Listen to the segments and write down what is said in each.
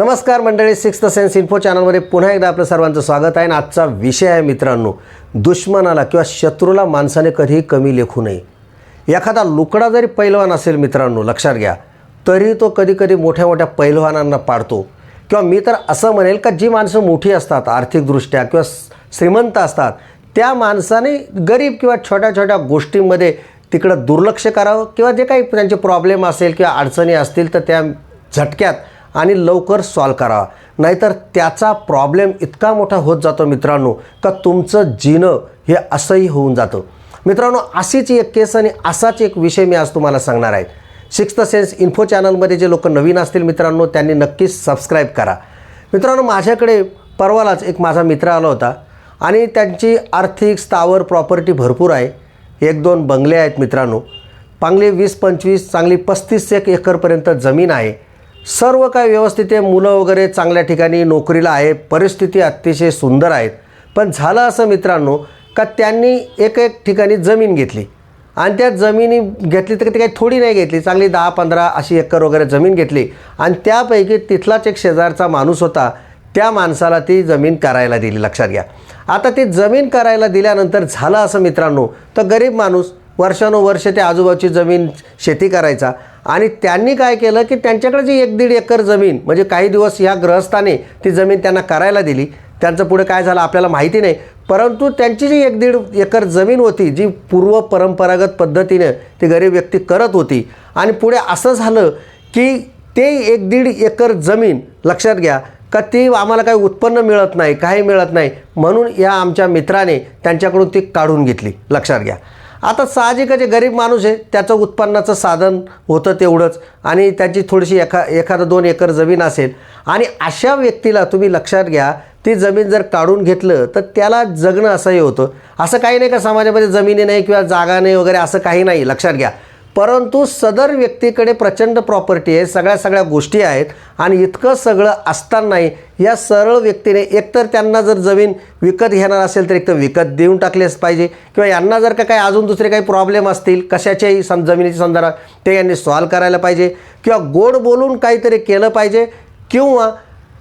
नमस्कार मंडळी six sense info चॅनलमध्ये पुन्हा एकदा आपलं सर्वांचं स्वागत आहे. आणि आजचा विषय आहे मित्रांनो दुश्मनाला किंवा शत्रूला माणसाने कधीही कमी लेखू नये. एखादा लुकडा जरी पैलवान असेल मित्रांनो लक्षात घ्या तरी तो कधीकधी मोठ्या मोठ्या पैलवानांना पाडतो. किंवा मी तर असं म्हणेल का जी माणसं मोठी असतात आर्थिकदृष्ट्या किंवा श्रीमंत असतात त्या माणसाने गरीब किंवा छोट्या छोट्या गोष्टींमध्ये तिकडं दुर्लक्ष करावं किंवा जे काही त्यांचे प्रॉब्लेम असेल किंवा अडचणी असतील तर त्या झटक्यात आणि लवकर सॉल्व करावा नाहीतर त्याचा प्रॉब्लेम इतका मोठा होत जातो मित्रांनो का तुमचं जिणं हे असंही होऊन जातं. मित्रांनो अशीच एक केस आणि असाच एक विषय मी आज तुम्हाला सांगणार आहे. सिक्स्थ सेन्स इन्फो चॅनलमध्ये जे लोक नवीन असतील मित्रांनो त्यांनी नक्कीच सबस्क्राईब करा. मित्रांनो माझ्याकडे परवालाच एक माझा मित्र आला होता आणि त्यांची आर्थिक स्थावर प्रॉपर्टी भरपूर आहे. एक दोन बंगले आहेत मित्रांनो. चांगले वीस पंचवीस चांगली पस्तीस एक एकरपर्यंत जमीन आहे. सर्व काय व्यवस्थित आहे. मुलं वगैरे चांगल्या ठिकाणी नोकरीला आहे. परिस्थिती अतिशय सुंदर आहेत. पण झालं असं मित्रांनो का त्यांनी एक एक ठिकाणी जमीन घेतली. आणि त्या जमिनी घेतली तर ती काही थोडी नाही घेतली. चांगली दहा पंधरा अशी एकर वगैरे जमीन घेतली. आणि त्यापैकी तिथलाच एक शेजारचा माणूस होता. त्या माणसाला ती जमीन करायला दिली. लक्षात घ्या. आता ती जमीन करायला दिल्यानंतर झालं असं मित्रांनो तर गरीब माणूस वर्षानुवर्ष त्या आजूबाजूची जमीन शेती करायचा. आणि त्यांनी काय केलं की त्यांच्याकडे जी एक दीड एकर जमीन म्हणजे काही दिवस ह्या ग्रहस्थाने ती जमीन त्यांना करायला दिली. त्यांचं पुढे काय झालं आपल्याला माहिती नाही. परंतु त्यांची जी एक दीड एकर जमीन होती जी पूर्व परंपरागत पद्धतीने ती गरीब व्यक्ती करत होती. आणि पुढे असं झालं की ते एक दीड एकर जमीन लक्षात घ्या का ती आम्हाला काही उत्पन्न मिळत नाही काही मिळत नाही म्हणून या आमच्या मित्राने त्यांच्याकडून ती काढून घेतली. लक्षात घ्या. आता साहजिकच जे गरीब माणूस आहे त्याचं उत्पन्नाचं साधन होतं तेवढंच. आणि त्याची थोडीशी एखा एखादं दोन एकर जमीन असेल. आणि अशा व्यक्तीला तुम्ही लक्षात घ्या ती जमीन जर काढून घेतलं तर त्याला जगणं असंही होतं. असं काही नाही का समाजामध्ये जमिनी नाही किंवा जागा नाही वगैरे असं काही नाही. लक्षात घ्या. परंतु सदर व्यक्तीकडे प्रचंड प्रॉपर्टी आहे सगळ्या सगळ्या गोष्टी आहेत आणि इतकं सगळं असतानाही या सरळ व्यक्तीने एकतर त्यांना जर जमीन विकत घेणार असेल तर एकतर विकत देऊन टाकलेच पाहिजे किंवा यांना जर का काही अजून दुसरे काही प्रॉब्लेम असतील कशाच्याही सं जमिनीच्या संदर्भात ते यांनी सॉल्व करायला पाहिजे किंवा गोड बोलून काहीतरी केलं पाहिजे किंवा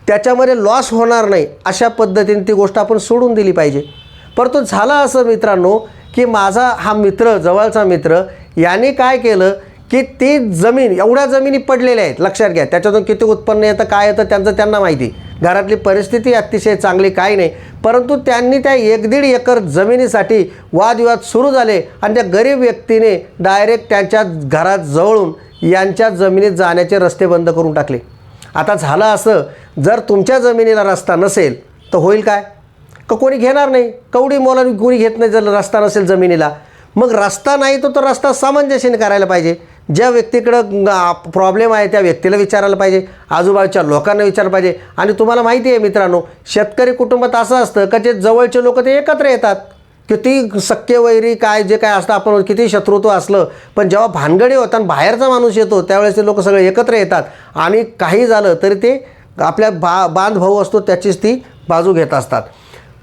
त्याच्यामध्ये लॉस होणार नाही अशा पद्धतीने ती गोष्ट आपण सोडून दिली पाहिजे. परंतु झालं असं मित्रांनो की माझा हा मित्र जवळचा मित्र याने काय केलं की ती जमीन एवढ्या जमिनी पडलेल्या आहेत लक्षात घ्या. त्याच्यातून किती उत्पन्न येतं काय येतं त्यांचं त्यांना माहिती. घरातली परिस्थिती अतिशय चांगली काही नाही. परंतु त्यांनी त्या एक दीड एकर जमिनीसाठी वादविवाद सुरू झाले आणि त्या गरीब व्यक्तीने डायरेक्ट त्यांच्या घरात जवळून यांच्या जमिनीत जाण्याचे रस्ते बंद करून टाकले. आता झालं असं जर तुमच्या जमिनीला रस्ता नसेल तर होईल काय? का कोणी घेणार नाही? कवडी मोला कोणी घेत नाही जर रस्ता नसेल जमिनीला? मग रस्ता नाही तर तो रस्ता सामंजस्याने करायला पाहिजे. ज्या व्यक्तीकडं प्रॉब्लेम आहे त्या व्यक्तीला विचारायला पाहिजे. आजूबाजूच्या लोकांना विचारलं पाहिजे. आणि तुम्हाला माहिती आहे मित्रांनो शेतकरी कुटुंबात असं असतं का जे जवळचे लोक ते एकत्र येतात. किती सख्य वैरी काय जे काय असतं आपण किती शत्रुत्व असलं पण जेव्हा भानगडी होतात आणि बाहेरचा माणूस येतो त्यावेळेस ते लोक सगळे एकत्र येतात. आणि काही झालं तरी ते आपल्या बा बांधभाऊ असतो त्याचीच ती बाजू घेत असतात.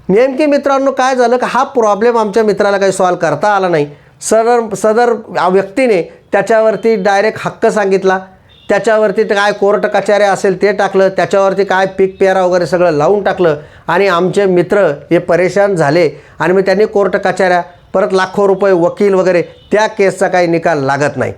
नेमके मित्रांनो काय झालं का हा प्रॉब्लेम आमच्या मित्राला काही सॉल्व करता आला नाही. सदर सदर व्यक्तीने त्याच्यावरती डायरेक्ट हक्क सांगितला. त्याच्यावरती ते काय कोर्ट कचऱ्या असेल ते टाकलं. त्याच्यावरती काय पीक पेरा वगैरे सगळं लावून टाकलं. आणि आमचे मित्र हे परेशान झाले. आणि मग त्यांनी कोर्ट कचाऱ्या परत लाखो रुपये वकील वगैरे त्या केसचा काही निकाल लागत नाही.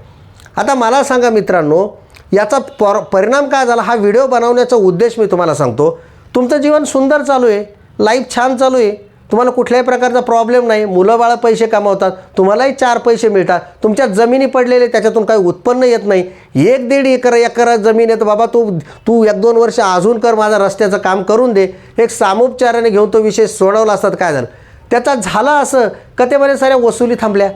आता मला सांगा मित्रांनो याचा पर परिणाम काय झाला? हा व्हिडिओ बनवण्याचा उद्देश मी तुम्हाला सांगतो. तुमचं जीवन सुंदर चालू आहे. लाईफ छान चालू आहे. तुम्हाला कुठल्याही प्रकारचा प्रॉब्लेम नाही. मुलं बाळं पैसे कमावतात. तुम्हालाही चार पैसे मिळतात. तुमच्या जमिनी पडलेले त्याच्यातून काही उत्पन्न येत नाही. एक दीड एकर एकर जमीन आहे तर बाबा तू तू एक दोन वर्ष अजून कर माझा रस्त्याचं काम करून दे. एक सामोपचाराने घेऊन तो विषय सोडवला असतात काय झालं? त्याचा झाला असं का ते बऱ्याच साऱ्या वसुली थांबल्या?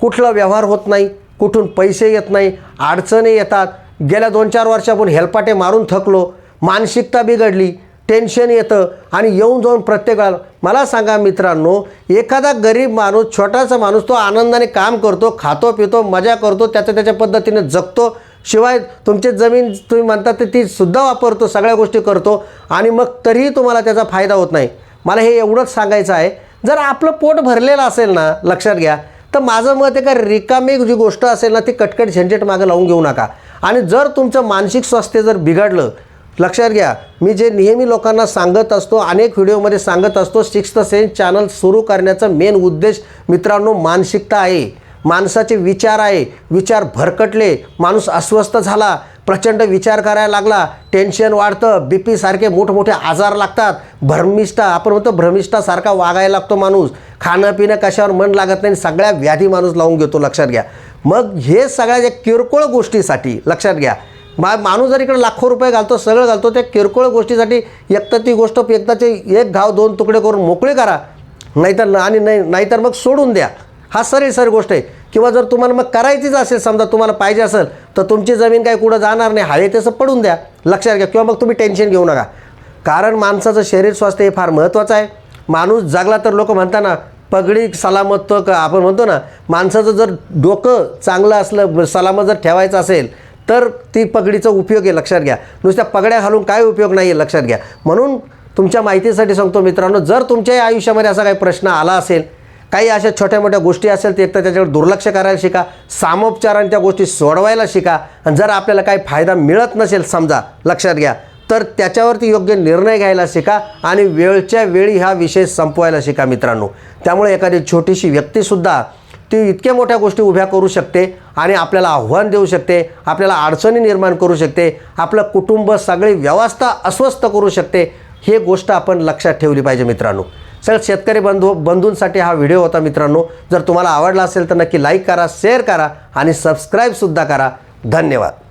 कुठला व्यवहार होत नाही. कुठून पैसे येत नाही. अडचणी येतात. गेल्या दोन चार वर्षापून हेलपाटे मारून थकलो. मानसिकता बिघडली. टेन्शन येतं आणि येऊन जाऊन प्रत्येकाला मला सांगा मित्रांनो एखादा गरीब माणूस छोटासा माणूस तो आनंदाने काम करतो खातो पितो मजा करतो त्याच्या त्याच्या पद्धतीने जगतो. शिवाय तुमची जमीन तुम्ही म्हणतात तर ती सुद्धा वापरतो सगळ्या गोष्टी करतो आणि मग तरीही तुम्हाला त्याचा फायदा होत नाही. मला हे एवढंच सांगायचं आहे. जर आपलं पोट भरलेलं असेल ना लक्षात घ्या तर माझं मत आहे का रिकामी जी गोष्ट असेल ना ती कटकट झंझट मागं लावून घेऊ नका. आणि जर तुमचं मानसिक स्वास्थ्य जर बिघडलं लक्षात घ्या मी जे नेहमी लोकांना सांगत असतो अनेक व्हिडिओमध्ये सांगत असतो सिक्स्थ सेन्स चॅनल सुरू करण्याचा मेन उद्देश मित्रांनो मानसिकता आहे. माणसाचे विचार आहे. विचार भरकटले माणूस अस्वस्थ झाला प्रचंड विचार करायला लागला टेन्शन वाढतं बी पी सारखे मोठमोठे आजार लागतात भ्रमिष्ठा आपण म्हणतो भ्रमिष्ठासारखा वागायला लागतो माणूस. खाणं पिणं कशावर मन लागत नाही सगळ्या व्याधी माणूस लावून घेतो लक्षात घ्या. मग हे सगळ्या ज्या किरकोळ गोष्टीसाठी लक्षात घ्या. मा माणूस जर इकडे लाखो रुपये घालतो सगळं घालतो त्या किरकोळ गोष्टीसाठी एकतर ती गोष्ट एकदाचे एक घाव दोन तुकडे करून मोकळे करा. नाहीतर न- आणि नाही नाहीतर मग सोडून द्या. हा सरळ सर गोष्ट आहे. किंवा जर तुम्हाला मग करायचीच असेल समजा तुम्हाला पाहिजे असेल तर तुमची जमीन काही कुठं जाणार नाही. हवे तसं पडून द्या. लक्षात घ्या. किंवा मग तुम्ही टेन्शन घेऊ नका. कारण माणसाचं शरीर स्वास्थ्य हे फार महत्त्वाचं आहे. माणूस जगला तर लोक म्हणताना पगडी सलामत आपण म्हणतो ना माणसाचं जर डोकं चांगलं असलं सलामत जर ठेवायचं असेल तर ती पगडीचा उपयोग आहे लक्षात घ्या. नुसत्या पगड्या घालून काय उपयोग नाही आहे लक्षात घ्या. म्हणून तुमच्या माहितीसाठी सांगतो मित्रांनो जर तुमच्याही आयुष्यामध्ये असा काही प्रश्न आला असेल काही अशा छोट्या मोठ्या गोष्टी असेल तर एक तर त्याच्यावर दुर्लक्ष करायला शिका सामोपचाराने त्या गोष्टी सोडवायला शिका आणि जर आपल्याला काही फायदा मिळत नसेल समजा लक्षात घ्या तर त्याच्यावरती योग्य निर्णय घ्यायला शिका आणि वेळच्या वेळी हा विषय संपवायला शिका मित्रांनो. त्यामुळे एखादी छोटीशी व्यक्तीसुद्धा ती इतक्या मोठ्या गोष्टी उभ्या करू शकते आणि आपल्याला आव्हान देऊ शकते आपल्याला अडचणी निर्माण करू शकते आपलं कुटुंब सगळी व्यवस्था अस्वस्थ करू शकते हे गोष्ट आपण लक्षात ठेवली पाहिजे मित्रांनो. सर शेतकरी बंधू बंधूंसाठी हा व्हिडिओ होता मित्रांनो. जर तुम्हाला आवडला असेल तर नक्की लाईक करा शेअर करा आणि सबस्क्राईबसुद्धा करा. धन्यवाद.